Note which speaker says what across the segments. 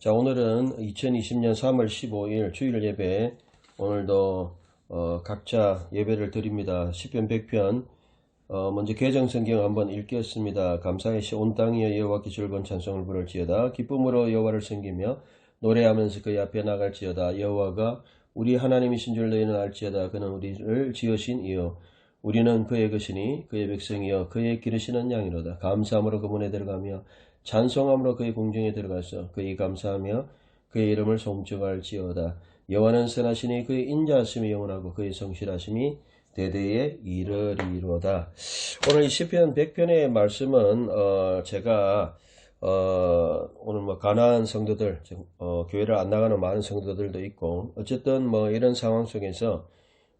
Speaker 1: 자, 오늘은 2020년 3월 15일 주일 예배, 오늘도 어, 각자 예배를 드립니다. 10편 100편, 어, 먼저 개정성경 한번 읽겠습니다. 감사의 시 온 땅이여 여호와께 즐거운 찬송을 부를지어다. 기쁨으로 여호와를 섬기며 노래하면서 그의 앞에 나갈지어다. 여호와가 우리 하나님이신 줄 너희는 알지어다. 그는 우리를 지으신 이요. 우리는 그의 것이니 그의 백성이여 그의 기르시는 양이로다. 감사함으로 그분에 들어가며 찬송함으로 그의 공중에 들어가서 그의 감사하며 그의 이름을 송축할지어다. 여호와는 선하시니 그의 인자하심이 영원하고 그의 성실하심이 대대에 이르리로다. 오늘 이 시편 100편의 말씀은 어, 제가 어, 오늘 뭐 가난한 성도들, 어, 교회를 안 나가는 많은 성도들도 있고 어쨌든 뭐 이런 상황 속에서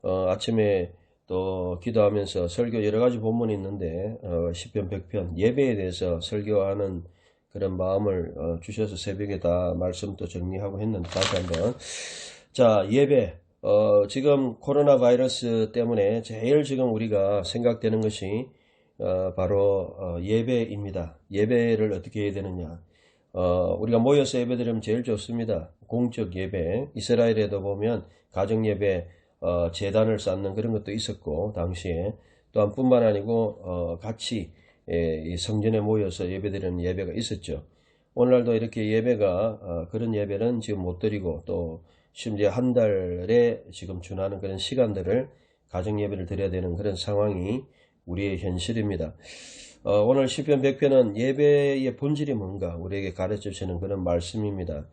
Speaker 1: 어, 아침에 또 기도하면서 설교 여러 가지 본문이 있는데 어, 10편 100편 예배에 대해서 설교하는 그런 마음을 어, 주셔서 새벽에 다 말씀 또 정리하고 했는데 다시 한번 자 예배 어, 지금 코로나 바이러스 때문에 제일 지금 우리가 생각되는 것이 어, 바로 어, 예배입니다. 예배를 어떻게 해야 되느냐 어, 우리가 모여서 예배드리면 제일 좋습니다. 공적 예배 이스라엘에도 보면 가정 예배 어, 재단을 쌓는 그런 것도 있었고 당시에 또한 뿐만 아니고 어, 같이 예, 이 성전에 모여서 예배드리는 예배가 있었죠. 오늘날도 이렇게 예배가 어, 그런 예배는 지금 못 드리고 또 심지어 한 달에 지금 준하는 그런 시간들을 가정 예배를 드려야 되는 그런 상황이 우리의 현실입니다. 어, 오늘 시편 100편은 예배의 본질이 뭔가 우리에게 가르쳐 주시는 그런 말씀입니다.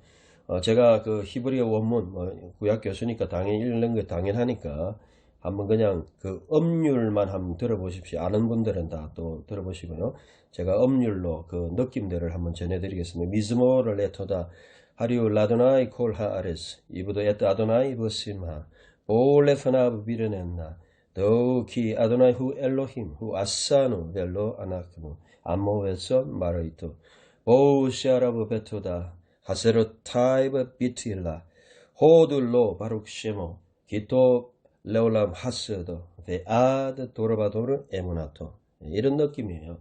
Speaker 1: 어, 제가 그 히브리어 원문 뭐 구약 교수니까 당연히 읽는 게 당연하니까 한번 그냥 그 음률만 한번 들어보십시오. 아는 분들은 다 또 들어보시고요. 제가 음률로 그 느낌들을 한번 전해드리겠습니다. 미즈모를 에토다 하리우 라도나이 콜 하 아레스 이브도 에트 아도나이 버심하 볼레프나 비르넨나 더키 아도나이 후 엘로힘 후 아사누 벨로 아나크무 암모에서 마르이토 보시아라브 베토다 하세로 타이브 비트일라 호들로 바룩쉐모 기토 레올람 하스도 베아드 도르바도르 에무나토 이런 느낌이에요.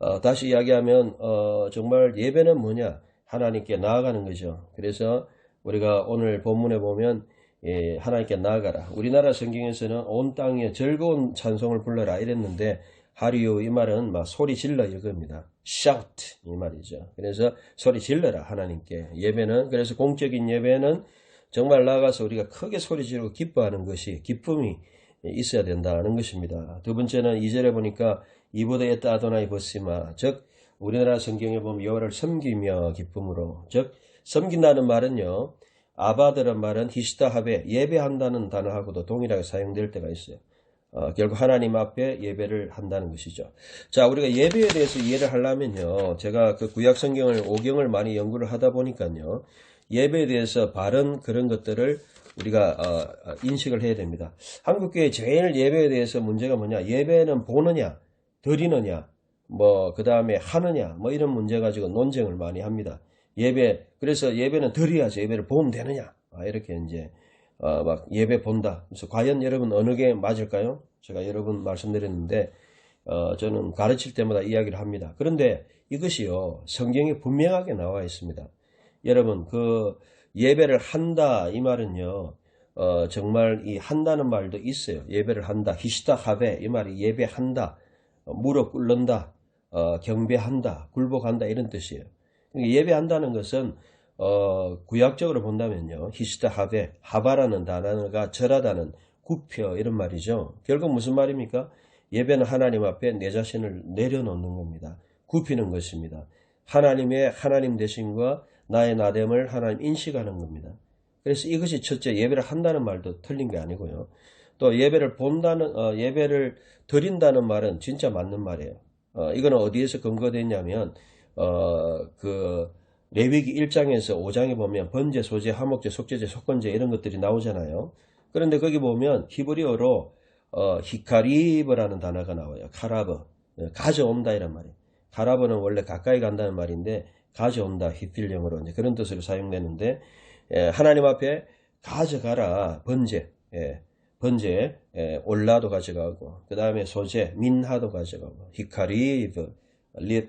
Speaker 1: 어, 다시 이야기하면 어, 정말 예배는 뭐냐 하나님께 나아가는 거죠. 그래서 우리가 오늘 본문에 보면 예, 하나님께 나아가라. 우리나라 성경에서는 온 땅에 즐거운 찬송을 불러라 이랬는데 하리오 이 말은 막 소리 질러 이겁니다. shout 이 말이죠. 그래서 소리 질러라 하나님께 예배는 그래서 공적인 예배는 정말 나가서 우리가 크게 소리 지르고 기뻐하는 것이 기쁨이 있어야 된다는 것입니다. 두 번째는 이절에 보니까 이보다에 따도나이 버시마 즉 우리나라 성경에 보면 여호와를 섬기며 기쁨으로 즉 섬긴다는 말은요 아바드란 말은 히스타합에 예배한다는 단어하고도 동일하게 사용될 때가 있어요. 어, 결국 하나님 앞에 예배를 한다는 것이죠. 자, 우리가 예배에 대해서 이해를 하려면요. 제가 그 구약 성경을 오경을 많이 연구를 하다 보니까요. 예배에 대해서 바른 그런 것들을 우리가 어, 인식을 해야 됩니다. 한국교회 제일 예배에 대해서 문제가 뭐냐? 예배는 보느냐, 드리느냐, 뭐 그 다음에 하느냐, 뭐 이런 문제 가지고 논쟁을 많이 합니다. 예배 그래서 예배는 드려야지 예배를 보면 되느냐? 아, 이렇게 이제 어, 막 예배 본다. 그래서 과연 여러분 어느 게 맞을까요? 제가 여러 분 말씀드렸는데 어, 저는 가르칠 때마다 이야기를 합니다. 그런데 이것이요 성경에 분명하게 나와 있습니다. 여러분 그 예배를 한다 이 말은요 어, 정말 이 한다는 말도 있어요. 예배를 한다 히시다 하베 이 말이 예배한다 어, 무릎 꿇는다 어, 경배한다 굴복한다 이런 뜻이에요. 그러니까 예배한다는 것은 어, 구약적으로 본다면요. 히시다 하베, 하바라는 단어가 절하다는 굽혀 이런 말이죠. 결국 무슨 말입니까? 예배는 하나님 앞에 내 자신을 내려놓는 겁니다. 굽히는 것입니다. 하나님의 하나님 되심과 나의 나됨을 하나님 인식하는 겁니다. 그래서 이것이 첫째 예배를 한다는 말도 틀린 게 아니고요. 또 예배를 본다는 어, 예배를 드린다는 말은 진짜 맞는 말이에요. 어, 이거는 어디에서 근거됐냐면 어, 그 레위기 1장에서 5장에 보면 번제, 소제, 화목제, 속죄제, 속건제 이런 것들이 나오잖아요. 그런데 거기 보면 히브리어로 어, 히카리브라는 단어가 나와요. 카라브. 예, 가져온다 이란 말이에요. 카라브는 원래 가까이 간다는 말인데 가져온다 히필령으로 이제 그런 뜻으로 사용되는데 예, 하나님 앞에 가져가라 번제 예, 번제 예, 올라도 가져가고 그 다음에 소제 민하도 가져가고 히카리브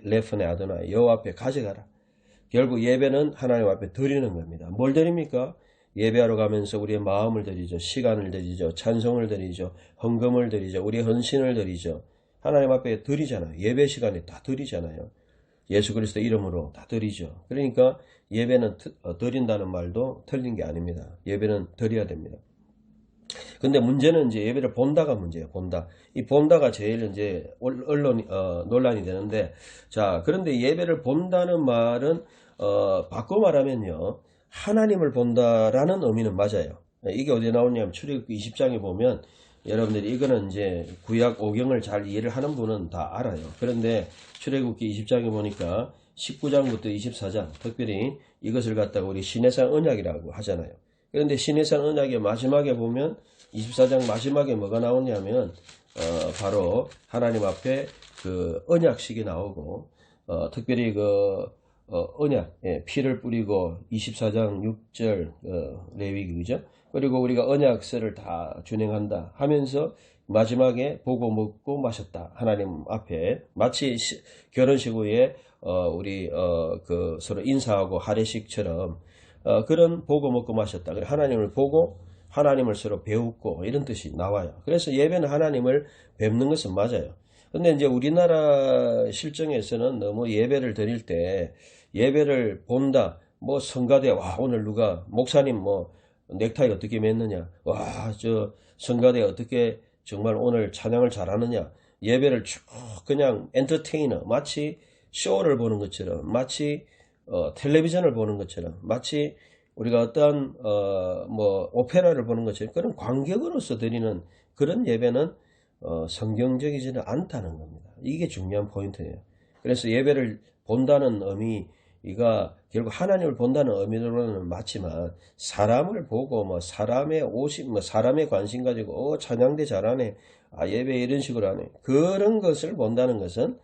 Speaker 1: 레프네 아도나 여호 앞에 가져가라 결국 예배는 하나님 앞에 드리는 겁니다. 뭘 드립니까? 예배하러 가면서 우리의 마음을 드리죠. 시간을 드리죠. 찬송을 드리죠. 헌금을 드리죠. 우리의 헌신을 드리죠. 하나님 앞에 드리잖아요. 예배 시간에 다 드리잖아요. 예수 그리스도 이름으로 다 드리죠. 그러니까 예배는 트- 어, 드린다는 말도 틀린 게 아닙니다. 예배는 드려야 됩니다. 근데 문제는 이제 예배를 본다가 문제예요. 본다. 이 본다가 제일 이제 올- 언론 어, 논란이 되는데 자 그런데 예배를 본다는 말은 어, 바꿔 말하면요 하나님을 본다라는 의미는 맞아요. 이게 어디에 나오냐면 출애굽기 20장에 보면 여러분들이 이거는 이제 구약 오경을 잘 이해를 하는 분은 다 알아요. 그런데 출애굽기 20장에 보니까 19장부터 24장 특별히 이것을 갖다가 우리 신해산 언약이라고 하잖아요. 그런데 신해산 언약의 마지막에 보면 24장 마지막에 뭐가 나오냐면 어, 바로 하나님 앞에 그 언약식이 나오고 어, 특별히 그 어, 언약 예, 피를 뿌리고 24장 6절 어, 레위기 그죠? 그리고 우리가 언약서를 다 준행한다 하면서 마지막에 보고 먹고 마셨다 하나님 앞에 마치 시- 결혼식 후에 어, 우리 어, 그 서로 인사하고 하례식처럼 어, 그런 보고 먹고 마셨다. 그래 하나님을 보고 하나님을 서로 배우고 이런 뜻이 나와요. 그래서 예배는 하나님을 뵙는 것은 맞아요. 근데 이제 우리나라 실정에서는 너무 예배를 드릴 때 예배를 본다. 뭐 성가대 와 오늘 누가 목사님 뭐 넥타이 어떻게 맸느냐. 와 저 성가대 어떻게 정말 오늘 찬양을 잘하느냐. 예배를 쭉 그냥 엔터테이너 마치 쇼를 보는 것처럼 마치 어, 텔레비전을 보는 것처럼 마치 우리가 어떤 어, 뭐 오페라를 보는 것처럼 그런 관객으로서 드리는 그런 예배는 어, 성경적이지는 않다는 겁니다. 이게 중요한 포인트예요. 그래서 예배를 본다는 의미가 결국 하나님을 본다는 의미로는 맞지만 사람을 보고 뭐 사람의 옷이 뭐 사람의 관심 가지고 어 찬양대 잘하네 아 예배 이런 식으로 하네 그런 것을 본다는 것은 어,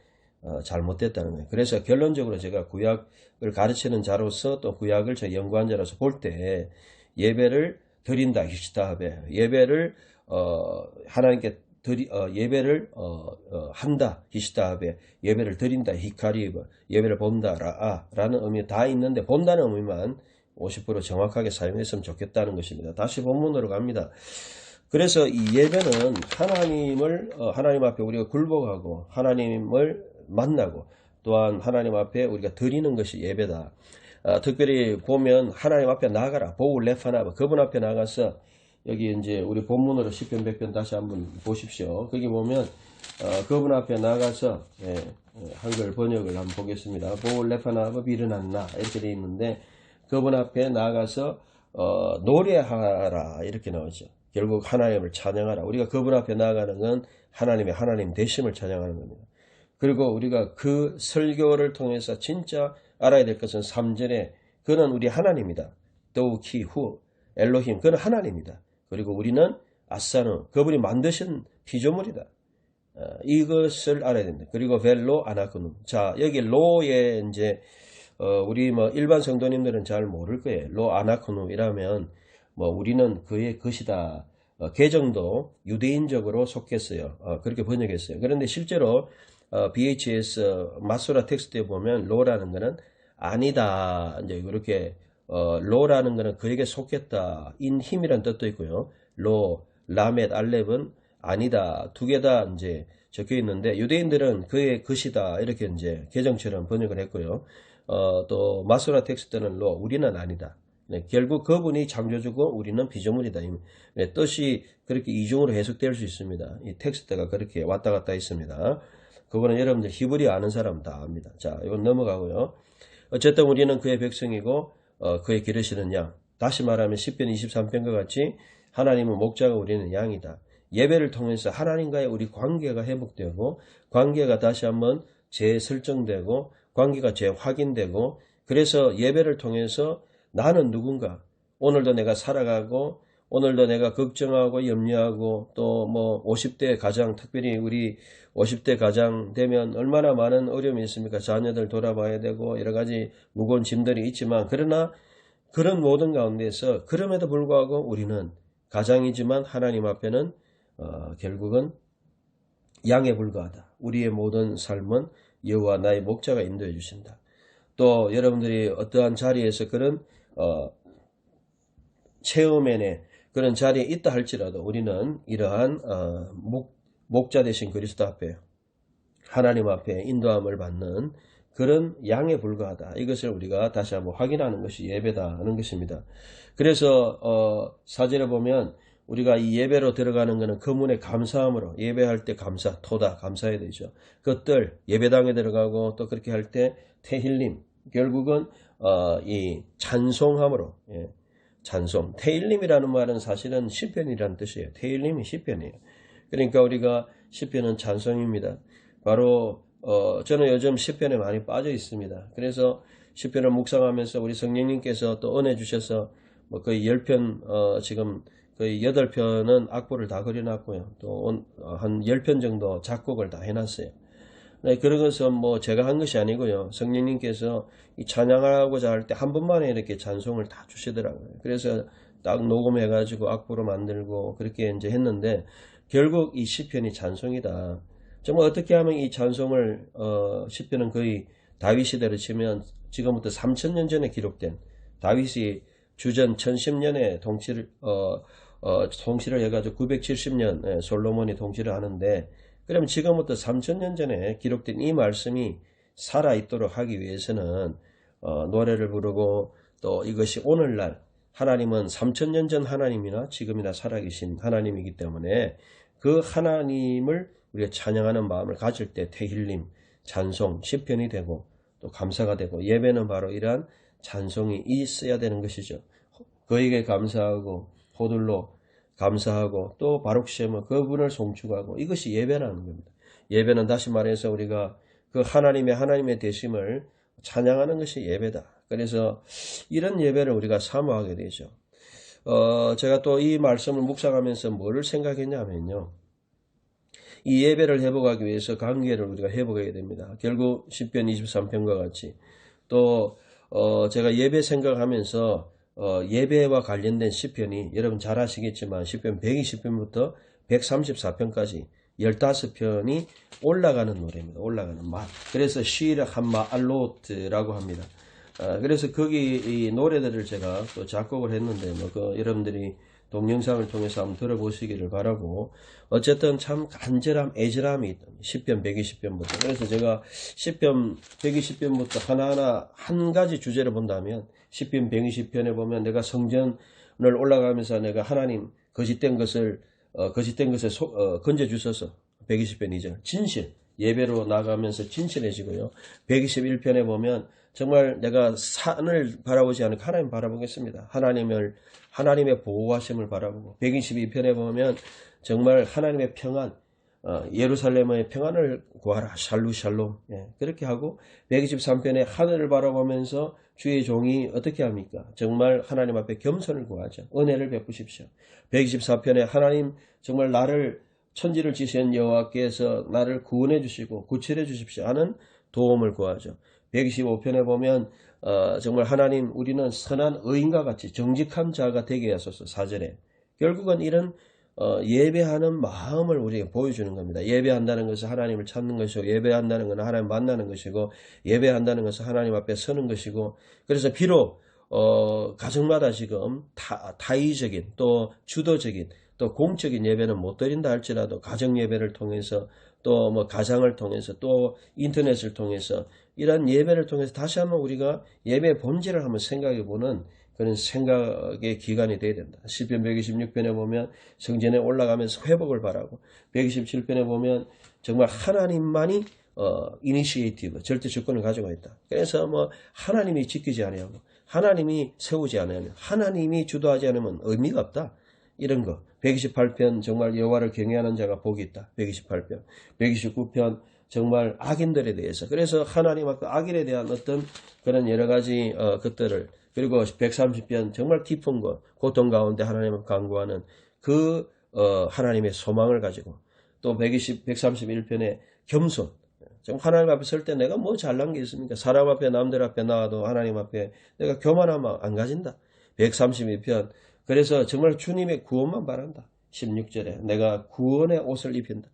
Speaker 1: 잘못됐다는 거예요. 그래서 결론적으로 제가 구약을 가르치는 자로서 또 구약을 저 연구한 자로서 볼 때 예배를 드린다 히스타하베 예배를 어, 하나님께 드리, 어, 예배를 어, 어, 한다 히스타하베 예배를 드린다 히카리브 예배를 본다라 라는 의미 다 있는데 본다는 의미만 50% 정확하게 사용했으면 좋겠다는 것입니다. 다시 본문으로 갑니다. 그래서 이 예배는 하나님을 어, 하나님 앞에 우리가 굴복하고 하나님을 만나고 또한 하나님 앞에 우리가 드리는 것이 예배다. 아, 특별히 보면 하나님 앞에 나가라. 보우 레파나 그분 앞에 나가서 여기 이제 우리 본문으로 10편 100편 다시 한번 보십시오. 거기 보면 어, 그분 앞에 나가서 예, 예, 한글 번역을 한번 보겠습니다. 보우 레파나 비르난나 이렇게 되어 있는데 그분 앞에 나가서 어, 노래하라 이렇게 나오죠. 결국 하나님을 찬양하라. 우리가 그분 앞에 나아가는 건 하나님의 하나님 대심을 찬양하는 겁니다. 그리고 우리가 그 설교를 통해서 진짜 알아야 될 것은 3절에 그는 우리 하나님이다. 도우키 후 엘로힘 그는 하나님이다. 그리고 우리는 아사누 그분이 만드신 피조물이다. 어, 이것을 알아야 된다. 그리고 벨로 아나쿠누. 자 여기 로에 이제 어, 우리 뭐 일반 성도님들은 잘 모를 거예요. 로 아나쿠누이라면 뭐 우리는 그의 것이다. 어, 개정도 유대인적으로 속했어요. 어, 그렇게 번역했어요. 그런데 실제로 어, BHS 마소라 텍스트에 보면 로라는 것은 아니다. 이제 이렇게 어, 로라는 것은 그에게 속했다. 인 힘이란 뜻도 있고요. 로, 라멧, 알렙은 아니다. 두 개 다 이제 적혀 있는데 유대인들은 그의 것이다. 이렇게 이제 개정처럼 번역을 했고요. 어, 또 마소라 텍스트는 로, 우리는 아니다. 네, 결국 그분이 창조주고 우리는 피조물이다. 이 네, 뜻이 그렇게 이중으로 해석될 수 있습니다. 이 텍스트가 그렇게 왔다 갔다 있습니다. 그거는 여러분들 히브리 아는 사람 다 압니다. 자, 이건 넘어가고요. 어쨌든 우리는 그의 백성이고 어, 그의 기르시는 양. 다시 말하면 10편 23편과 같이 하나님은 목자가 우리는 양이다. 예배를 통해서 하나님과의 우리 관계가 회복되고 관계가 다시 한번 재설정되고 관계가 재확인되고 그래서 예배를 통해서 나는 누군가 오늘도 내가 살아가고 오늘도 내가 걱정하고 염려하고 또 뭐 50대 가장 특별히 우리 50대 가장 되면 얼마나 많은 어려움이 있습니까? 자녀들 돌아봐야 되고 여러 가지 무거운 짐들이 있지만 그러나 그런 모든 가운데서 그럼에도 불구하고 우리는 가장이지만 하나님 앞에는 어, 결국은 양에 불과하다. 우리의 모든 삶은 여호와 나의 목자가 인도해 주신다. 또 여러분들이 어떠한 자리에서 그런 어, 체험에내 그런 자리에 있다 할지라도 우리는 이러한 어, 목, 목자 되신 그리스도 앞에 하나님 앞에 인도함을 받는 그런 양에 불과하다. 이것을 우리가 다시 한번 확인하는 것이 예배다 하는 것입니다. 그래서 어, 사절에 보면 우리가 이 예배로 들어가는 것은 그문에 감사함으로 예배할 때 감사, 토다 감사해야 되죠. 그것들 예배당에 들어가고 또 그렇게 할 때 태힐림 결국은 어, 이 찬송함으로 예, 찬송 태일림이라는 말은 사실은 시편이라는 뜻이에요. 태일림이 시편이에요. 그러니까 우리가 시편은 찬송입니다. 바로 어, 저는 요즘 시편에 많이 빠져 있습니다. 그래서 시편을 묵상하면서 우리 성령님께서 또 은혜 주셔서 뭐 거의 10편 어, 지금 거의 8편은 악보를 다 그려놨고요. 또 한 10편 정도 작곡을 다 해놨어요. 네, 그런 것은 뭐 제가 한 것이 아니고요. 성령님께서 이 찬양하고자 할 때 한 번만에 이렇게 찬송을 다 주시더라고요. 그래서 딱 녹음해가지고 악보로 만들고 그렇게 이제 했는데 결국 이 시편이 찬송이다. 정말 어떻게 하면 이 찬송을 어, 시편은 거의 다윗 시대로 치면 지금부터 3천년 전에 기록된 다윗이 주전 1010년에 통치를 어, 어, 통치를 해가지고 970년 에 솔로몬이 통치를 하는데 그러면 지금부터 3천년 전에 기록된 이 말씀이 살아있도록 하기 위해서는 어, 노래를 부르고 또 이것이 오늘날 하나님은 3천년 전 하나님이나 지금이나 살아계신 하나님이기 때문에 그 하나님을 우리가 찬양하는 마음을 가질 때 태힐림, 찬송, 시편이 되고 또 감사가 되고 예배는 바로 이러한 찬송이 있어야 되는 것이죠. 그에게 감사하고 호들로 감사하고 또 바룩시엠은 그분을 송축하고 이것이 예배라는 겁니다. 예배는 다시 말해서 우리가 그 하나님의 하나님의 대심을 찬양하는 것이 예배다. 그래서 이런 예배를 우리가 사모하게 되죠. 어, 제가 또 이 말씀을 묵상하면서 뭐를 생각했냐면요. 이 예배를 회복하기 위해서 관계를 우리가 회복해야 됩니다. 결국 10편 23편과 같이 또 어, 제가 예배 생각하면서 어, 예배와 관련된 시편이 여러분 잘 아시겠지만 시편 120편부터 134편까지 15편이 올라가는 노래입니다. 올라가는 말. 그래서 시르 한마 알로트라고 합니다. 어, 그래서 거기 이 노래들을 제가 또 작곡을 했는데 뭐 그 여러분들이 동영상을 통해서 한번 들어보시기를 바라고 어쨌든 참 간절함, 애절함이 있다. 10편, 120편부터. 그래서 제가 10편, 120편부터 하나하나 한 가지 주제를 본다면 10편, 120편에 보면 내가 성전을 올라가면서 내가 하나님 거짓된 것을 어, 거짓된 것에 소, 어, 건져 주셔서 120편 2절 진실 예배로 나가면서 진실해지고요. 121편에 보면 정말 내가 산을 바라보지 않고 하나님 바라보겠습니다. 하나님을 하나님의 보호하심을 바라보고 122편에 보면 정말 하나님의 평안 어, 예루살렘의 평안을 구하라 샬루 샬롬 예, 그렇게 하고 123편에 하늘을 바라보면서 주의 종이 어떻게 합니까? 정말 하나님 앞에 겸손을 구하죠. 은혜를 베푸십시오. 124편에 하나님 정말 나를 천지를 지신 여호와께서 나를 구원해 주시고 구출해 주십시오 하는 도움을 구하죠. 125편에 보면 어, 정말 하나님 우리는 선한 의인과 같이 정직한 자가 되게 하소서 사절에 결국은 이런 어, 예배하는 마음을 우리에게 보여주는 겁니다. 예배한다는 것은 하나님을 찾는 것이고 예배한다는 것은 하나님 만나는 것이고 예배한다는 것은 하나님 앞에 서는 것이고 그래서 비록 어, 가정마다 지금 타, 타의적인 또 주도적인 또 공적인 예배는 못 드린다 할지라도 가정 예배를 통해서 또 뭐 가장을 통해서 또 인터넷을 통해서 이런 예배를 통해서 다시 한번 우리가 예배 본질을 한번 생각해 보는 그런 생각의 기간이 돼야 된다. 10편 126편에 보면 성전에 올라가면서 회복을 바라고 127편에 보면 정말 하나님만이 어, 이니시에이티브, 절대 주권을 가지고 있다. 그래서 뭐 하나님이 지키지 않으면 하나님이 세우지 않으면 하나님이 주도하지 않으면 의미가 없다. 이런 거. 128편 정말 여호와를 경외하는 자가 복이 있다. 128편. 129편 정말 악인들에 대해서. 그래서 하나님 앞에 악인에 대한 어떤 그런 여러 가지 어, 것들을 그리고 130편 정말 깊은 것, 고통 가운데 하나님을 강구하는 그 어, 하나님의 소망을 가지고 또 120, 131편의 겸손. 정 하나님 앞에 설 때 내가 뭐 잘난 게 있습니까? 사람 앞에 남들 앞에 나와도 하나님 앞에 내가 교만하면 안 가진다. 132편 그래서 정말 주님의 구원만 바란다. 16절에 내가 구원의 옷을 입힌다.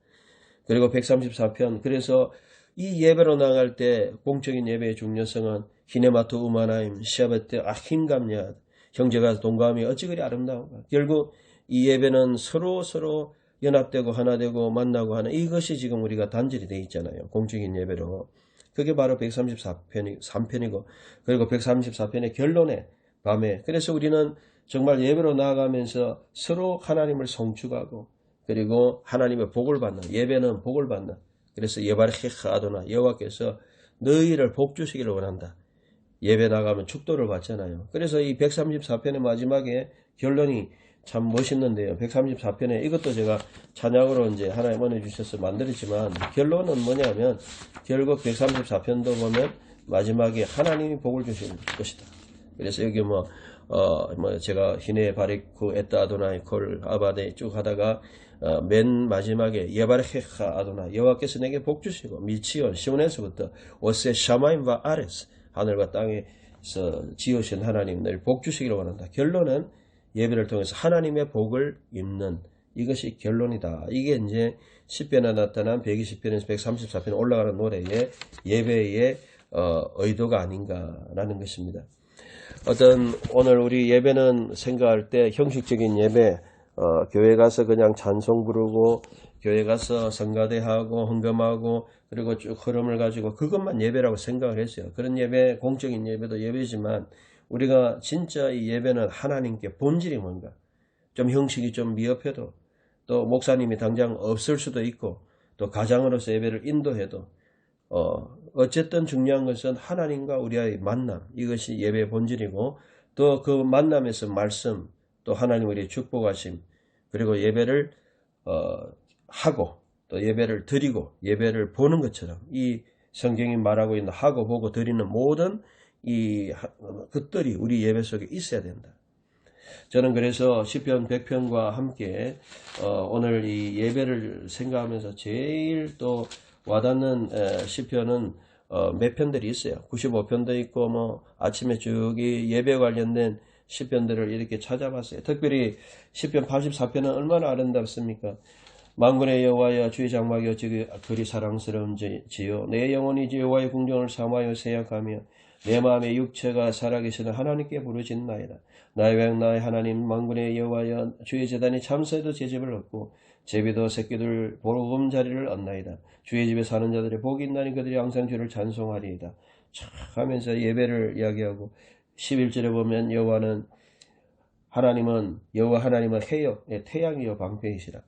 Speaker 1: 그리고 134편 그래서 이 예배로 나갈 때 공적인 예배의 중요성은 히네마토 우마나임 시아베테 아힘감냐. 형제가 동감이 어찌 그리 아름다운가. 결국 이 예배는 서로 서로 연합되고 하나 되고 만나고 하는 이것이 지금 우리가 단절이 돼 있잖아요. 공적인 예배로. 그게 바로 134편이 3편이고 그리고 134편의 결론에 밤에. 그래서 우리는 정말 예배로 나아가면서 서로 하나님을 성축하고 그리고 하나님의 복을 받는 예배는 복을 받는 그래서 예바르히카 아도나 여호와께서 너희를 복 주시기를 원한다. 예배 나가면 축도를 받잖아요. 그래서 이 134편의 마지막에 결론이 참 멋있는데요. 134편에 이것도 제가 찬양으로 이제 하나님 은혜 주셔서 만들었지만 결론은 뭐냐면 결국 134편도 보면 마지막에 하나님이 복을 주실 것이다. 그래서 여기 뭐, 어, 뭐 제가 히네 바리쿠 에따 아도나이 콜 아바데 쭉 하다가 어, 맨 마지막에 예바르헤카 아도나 여호와께서 내게 복 주시고 미치온 시온에서부터 오세 샤마임과 아레스 하늘과 땅에서 지으신 하나님 늘 복 주시기를 원한다. 결론은 예배를 통해서 하나님의 복을 입는 이것이 결론이다. 이게 이제 10편에 나타난 120편에서 134편 올라가는 노래의 예배의 어, 의도가 아닌가라는 것입니다. 어떤 오늘 우리 예배는 생각할 때 형식적인 예배, 어, 교회 가서 그냥 찬송 부르고 교회 가서 성가대하고 헌금하고 그리고 쭉 흐름을 가지고 그것만 예배라고 생각을 했어요. 그런 예배, 공적인 예배도 예배지만 우리가 진짜 이 예배는 하나님께 본질이 뭔가 좀 형식이 좀 미흡해도 또 목사님이 당장 없을 수도 있고 또 가장으로서 예배를 인도해도 어 어쨌든 중요한 것은 하나님과 우리의 만남 이것이 예배의 본질이고 또 그 만남에서 말씀 또 하나님 우리의 축복하심 그리고 예배를 어 하고 또 예배를 드리고 예배를 보는 것처럼 이 성경이 말하고 있는 하고 보고 드리는 모든 이 것들이 우리 예배 속에 있어야 된다. 저는 그래서 시편 100편과 함께 어, 오늘 이 예배를 생각하면서 제일 또 와닿는 시편은 어, 몇 편들이 있어요. 95편도 있고 뭐 아침에 쭉 예배 관련된 시편들을 이렇게 찾아봤어요. 특별히 시편 84편은 얼마나 아름답습니까? 만군의 여호와여 주의 장막이 어찌 그리 사랑스러운지요 내 영혼이 여호와의 궁정을 삼하여 생각하며 내 마음의 육체가 살아계시는 하나님께 부르짖나이다. 나의 왕 나의 하나님 만군의 여호와여 주의 재단이 참새도 제집을 얻고 제비도 새끼들 보름자리를 얻나이다. 주의 집에 사는 자들의 복이 있나니 그들이 항상 주를 찬송하리이다. 촥 하면서 예배를 이야기하고 11절에 보면 여호와는 하나님은 여호와 하나님은 해요 예, 태양이요 방패이시라.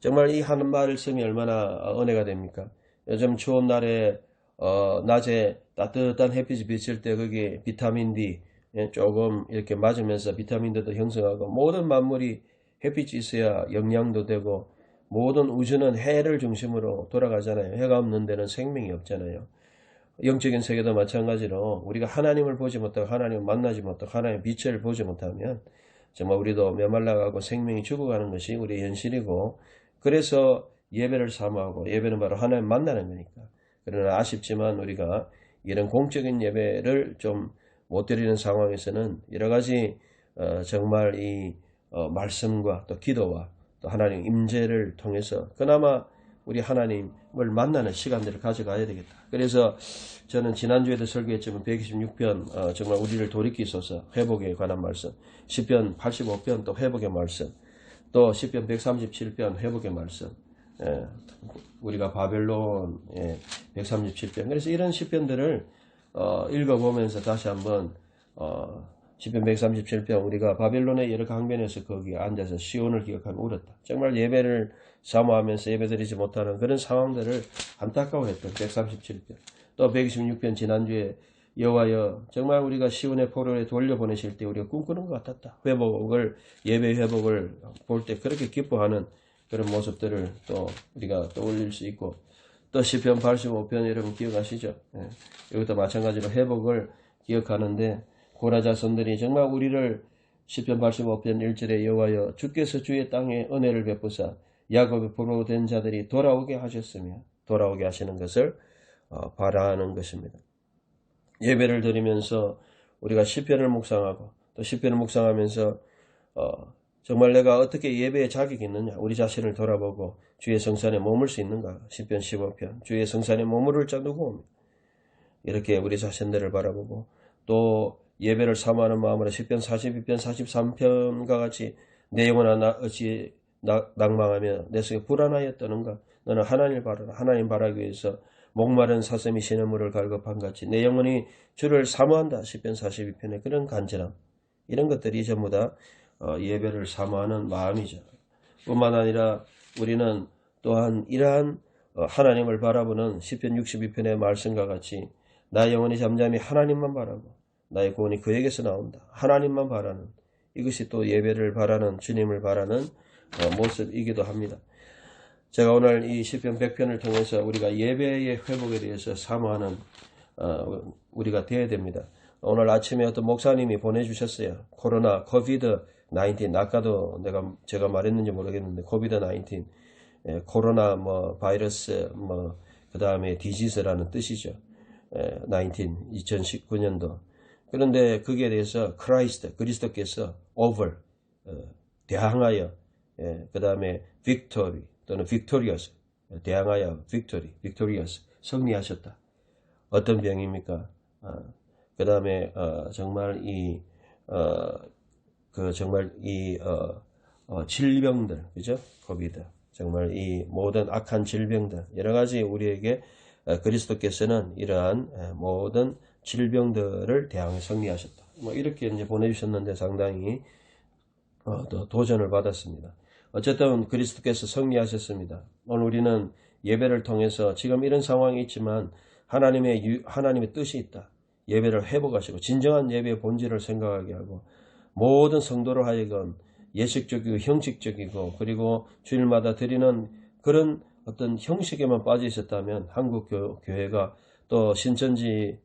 Speaker 1: 정말 이 하는 말씀이 얼마나 은혜가 됩니까? 요즘 추운 날에 어, 낮에 따뜻한 햇빛이 비칠 때 거기 비타민 D 예, 조금 이렇게 맞으면서 비타민 D도 형성하고 모든 만물이 햇빛이 있어야 영양도 되고 모든 우주는 해를 중심으로 돌아가잖아요. 해가 없는 데는 생명이 없잖아요. 영적인 세계도 마찬가지로 우리가 하나님을 보지 못하고 하나님을 만나지 못하고 하나님의 빛을 보지 못하면 정말 우리도 메말라가고 생명이 죽어가는 것이 우리의 현실이고 그래서 예배를 사모하고 예배는 바로 하나님 만나는 거니까 그러나 아쉽지만 우리가 이런 공적인 예배를 좀 못 드리는 상황에서는 여러 가지 어, 정말 이 어, 말씀과 또 기도와 또 하나님 임재를 통해서 그나마 우리 하나님을 만나는 시간들을 가져가야 되겠다. 그래서 저는 지난주에도 설교했지만 126편 어, 정말 우리를 돌이키소서 회복에 관한 말씀 10편 85편 또 회복의 말씀 또 10편 137편 회복의 말씀 예, 우리가 바벨론 예, 137편 그래서 이런 시편들을 어, 읽어보면서 다시 한번 어, 시편 137편 우리가 바벨론의 여러 강변에서 거기 앉아서 시온을 기억하며 울었다. 정말 예배를 사모하면서 예배드리지 못하는 그런 상황들을 안타까워했던 137편 또 126편 지난주에 여호와여 정말 우리가 시온의 포로에 돌려보내실 때 우리가 꿈꾸는 것 같았다. 회복을 예배 회복을 볼 때 그렇게 기뻐하는 그런 모습들을 또 우리가 떠올릴 수 있고 또 시편 85편 여러분 기억하시죠? 예. 이것도 마찬가지로 회복을 기억하는데 고라 자손들이 정말 우리를 시편 85편 1절에 여호와여 주께서 주의 땅에 은혜를 베푸사 야곱의 포로 된 자들이 돌아오게 하셨으며 돌아오게 하시는 것을 어, 바라는 것입니다. 예배를 드리면서 우리가 시편을 묵상하고 또 시편을 묵상하면서 어, 정말 내가 어떻게 예배에 자격이 있느냐 우리 자신을 돌아보고 주의 성산에 머물 수 있는가 10편 15편 주의 성산에 머무를 자 누구옵니까 이렇게 우리 자신들을 바라보고 또 예배를 사모하는 마음으로 10편 42편 43편과 같이 내 영혼아 나 어찌 나- 낭망하며 내 속에 불안하여 떠는가? 너는 하나님을 바라라. 하나님 바라기 위해서 목마른 사슴이 시냇물을 갈급한 같이 내 영혼이 주를 사모한다. 10편 42편의 그런 간절함. 이런 것들이 전부 다 어, 예배를 사모하는 마음이죠. 뿐만 아니라 우리는 또한 이러한 어, 하나님을 바라보는 10편 62편의 말씀과 같이 나의 영혼이 잠잠히 하나님만 바라고 나의 구원이 그에게서 나온다. 하나님만 바라는 이것이 또 예배를 바라는 주님을 바라는 어, 모습이기도 합니다. 제가 오늘 이 시편 100편을 통해서 우리가 예배의 회복에 대해서 사모하는 어, 우리가 되어야 됩니다. 오늘 아침에 어떤 목사님이 보내주셨어요. 코로나 코비드 19 아까도 내가 제가 말했는지 모르겠는데 코비드 19 예, 코로나 뭐 바이러스 뭐 그 다음에 디지즈라는 뜻이죠. 예, 19 2019년도 그런데 거기에 대해서 크라이스트 그리스도께서 over 어, 대항하여 예, 그다음에 victory 또는 victorious 대항하여 victory victorious 승리하셨다. 어떤 병입니까? 그 다음에 어, 정말 이 어, 그 정말 이 어, 어, 질병들 그죠? 코비드 정말 이 모든 악한 질병들 여러 가지 우리에게 어, 그리스도께서는 이러한 에, 모든 질병들을 대항해 승리하셨다. 뭐 이렇게 이제 보내주셨는데 상당히 어, 또 도전을 받았습니다. 어쨌든 그리스도께서 승리하셨습니다. 오늘 우리는 예배를 통해서 지금 이런 상황이 있지만 하나님의 유- 하나님의 뜻이 있다. 예배를 회복하시고 진정한 예배의 본질을 생각하게 하고 모든 성도로 하여금 예식적이고 형식적이고 그리고 주일마다 드리는 그런 어떤 형식에만 빠져 있었다면 한국 교, 교회가 또 신천지에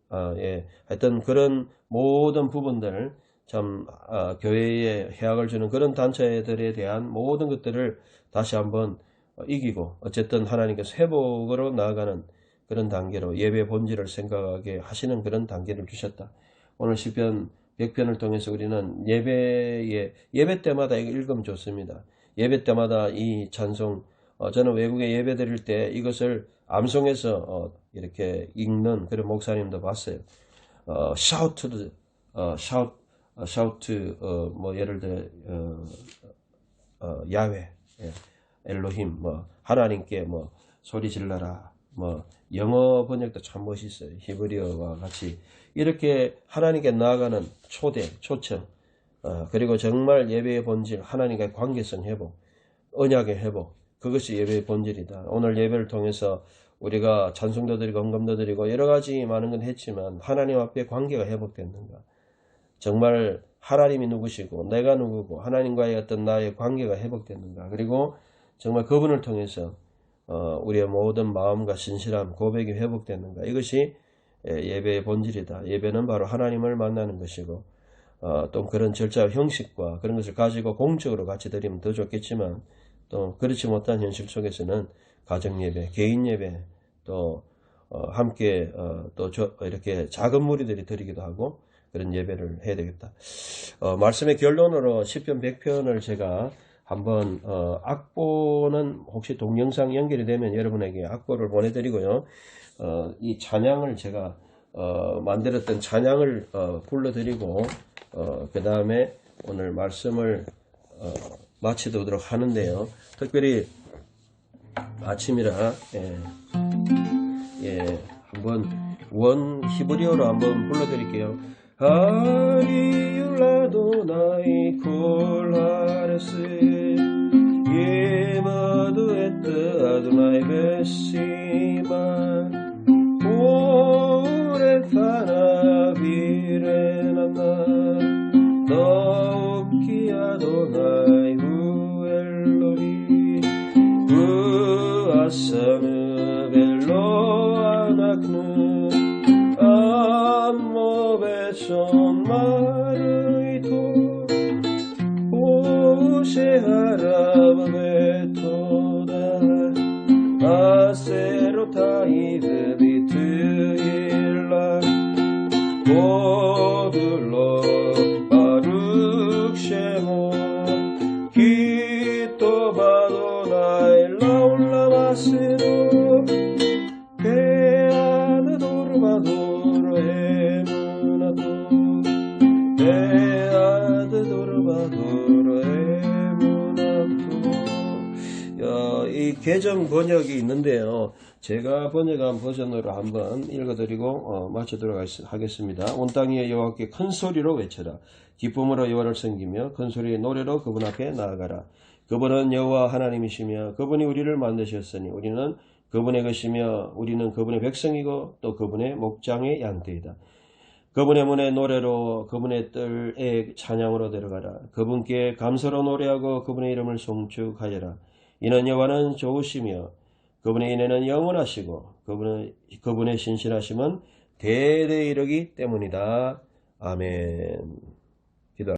Speaker 1: 하여튼 그런 모든 부분들 참 아, 교회에 해악을 주는 그런 단체들에 대한 모든 것들을 다시 한번 어, 이기고 어쨌든 하나님께서 회복으로 나아가는 그런 단계로 예배 본질을 생각하게 하시는 그런 단계를 주셨다. 오늘 시편 100편을 통해서 우리는 예배에 예배 때마다 읽으면 좋습니다. 예배 때마다 이 찬송 어, 저는 외국에 예배 드릴 때 이것을 암송해서 어, 이렇게 읽는 그런 목사님도 봤어요. 어, shout, 어, shout, 어, shout, 어, 뭐 예를 들어 어, 어, 야훼, 예, 엘로힘, 뭐 하나님께 뭐 소리 질러라, 뭐 영어 번역도 참 멋있어요. 히브리어와 같이 이렇게 하나님께 나아가는 초대, 초청, 어, 그리고 정말 예배의 본질, 하나님과의 관계성 회복, 언약의 회복, 그것이 예배의 본질이다. 오늘 예배를 통해서 우리가 찬송도 드리고 헌금도 드리고 여러 가지 많은 건 했지만 하나님 앞에 관계가 회복됐는가? 정말 하나님이 누구시고 내가 누구고 하나님과의 어떤 나의 관계가 회복됐는가? 그리고 정말 그분을 통해서 어, 우리의 모든 마음과 신실함, 고백이 회복됐는가? 이것이 예, 예배의 본질이다. 예배는 바로 하나님을 만나는 것이고 어, 또 그런 절차 형식과 그런 것을 가지고 공적으로 같이 드리면 더 좋겠지만 또 그렇지 못한 현실 속에서는 가정 예배, 개인 예배 또 어, 함께 어, 또 저- 이렇게 작은 무리들이 드리기도 하고 그런 예배를 해야 되겠다. 어, 말씀의 결론으로 10편 100편을 제가 한번 어, 악보는 혹시 동영상 연결이 되면 여러분에게 악보를 보내드리고요. 어, 이 찬양을 제가 어, 만들었던 찬양을 어, 불러드리고 그 다음에 오늘 말씀을 어, 마치도록 하는데요. 특별히 아침이라 예, 예, 한번 원 히브리어로 한번 불러드릴게요. 하리율라도 나이 콜하레스 예마도 에트 아도나이 베시마 이 개정 번역이 있는데요. 제가 번역한 버전으로 한번 읽어드리고 어, 마치도록 하겠습니다. 온 땅에 여호와께 큰 소리로 외쳐라. 기쁨으로 여호와를 섬기며 큰 소리의 노래로 그분 앞에 나아가라. 그분은 여호와 하나님이시며 그분이 우리를 만드셨으니 우리는 그분의 것이며 우리는 그분의 백성이고 또 그분의 목장의 양떼이다. 그분의 문에 노래로 그분의 뜰에 찬양으로 들어가라. 그분께 감사로 노래하고 그분의 이름을 송축하여라. 이는 여호와는 좋으시며 그분의 인애는 영원하시고 그분의 그분의 신실하심은 대대에 이르기 때문이다. 아멘.